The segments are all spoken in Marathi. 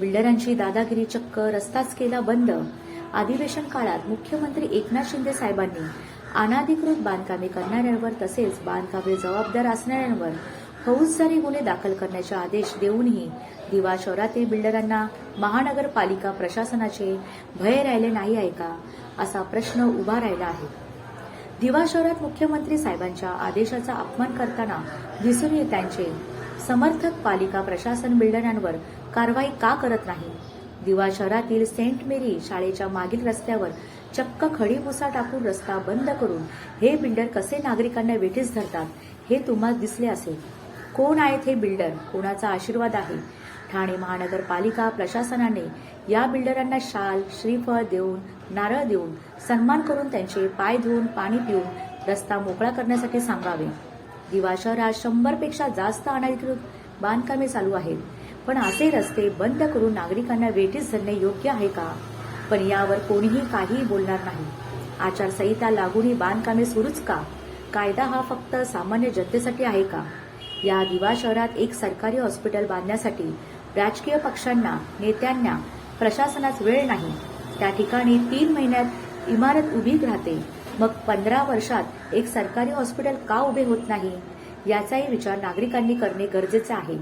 बिल्डरांची दादागिरी चक्क रस्ताच केला बंद. अधिवेशन काळात मुख्यमंत्री एकनाथ शिंदे साहेबांनी अनाधिकृत बांधकामे करणाऱ्यांवर तसेच बांधकामे जबाबदार असणाऱ्यांवर फौजदारी गुन्हे दाखल करण्याचे आदेश देऊनही दिवा शहरातील बिल्डरांना महानगरपालिका प्रशासनाचे भय राहिले नाही आहे का? असा प्रश्न उभा राहिला आहे. दिवा शहरात मुख्यमंत्री साहेबांच्या आदेशाचा अपमान करताना दिसून येत त्यांचे समर्थक पालिका प्रशासन बिल्डरांवर कारवाई का करत नाही? दिवा शहरातील सेंट मेरी शाळेच्या मागील रस्त्यावर चक्क खडी भुसा टाकून रस्ता बंद करून हे बिल्डर कसे नागरिकांना वेठीस धरतात हे तुम्हाला दिसले असेल. कोण आहेत हे बिल्डर? कोणाचा आशीर्वाद आहे? ठाणे महानगरपालिका प्रशासनाने या बिल्डरांना शाल श्रीफळ देऊन नारळ देऊन सन्मान करून त्यांचे पाय धुवून पाणी पिऊन रस्ता मोकळा करण्यासाठी सांगावे. दिवा शहरात शंभरपेक्षा जास्त अनधिकृत बांधकामे चालू आहेत. पण असे रस्ते बंद करून नागरिकांना वेठीस धरणे योग्य आहे का? पण यावर कोणीही काहीही बोलणार नाही. आचारसंहिता लागूनही बांधकामे सुरूच का? कायदा हा फक्त सामान्य जनतेसाठी आहे का? या दिवा शहरात एक सरकारी हॉस्पिटल बांधण्यासाठी राजकीय पक्षांना नेत्यांना प्रशासनास वेळ नाही. त्या ठिकाणी तीन महिन्यात इमारत उभी राहते. मग पंधरा वर्षात एक सरकारी हॉस्पिटल का उभे होत नाही? याचाही विचार नागरिकांनी करणे गरजेचे आहे.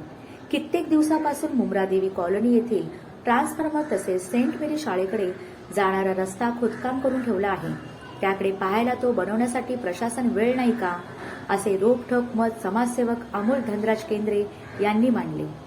कित्येक दिवसापासून मुंब्रादेवी कॉलनी येथील ट्रान्सफॉर्मर तसेच सेंट मेरी शाळेकडे जाणारा रस्ता खोदकाम करून ठेवला आहे. त्याकडे पाहायला तो बनवण्यासाठी प्रशासन वेळ नाही का? असे रोखठोक मत समाजसेवक अमोल धनराज केंद्रे यांनी मांडले.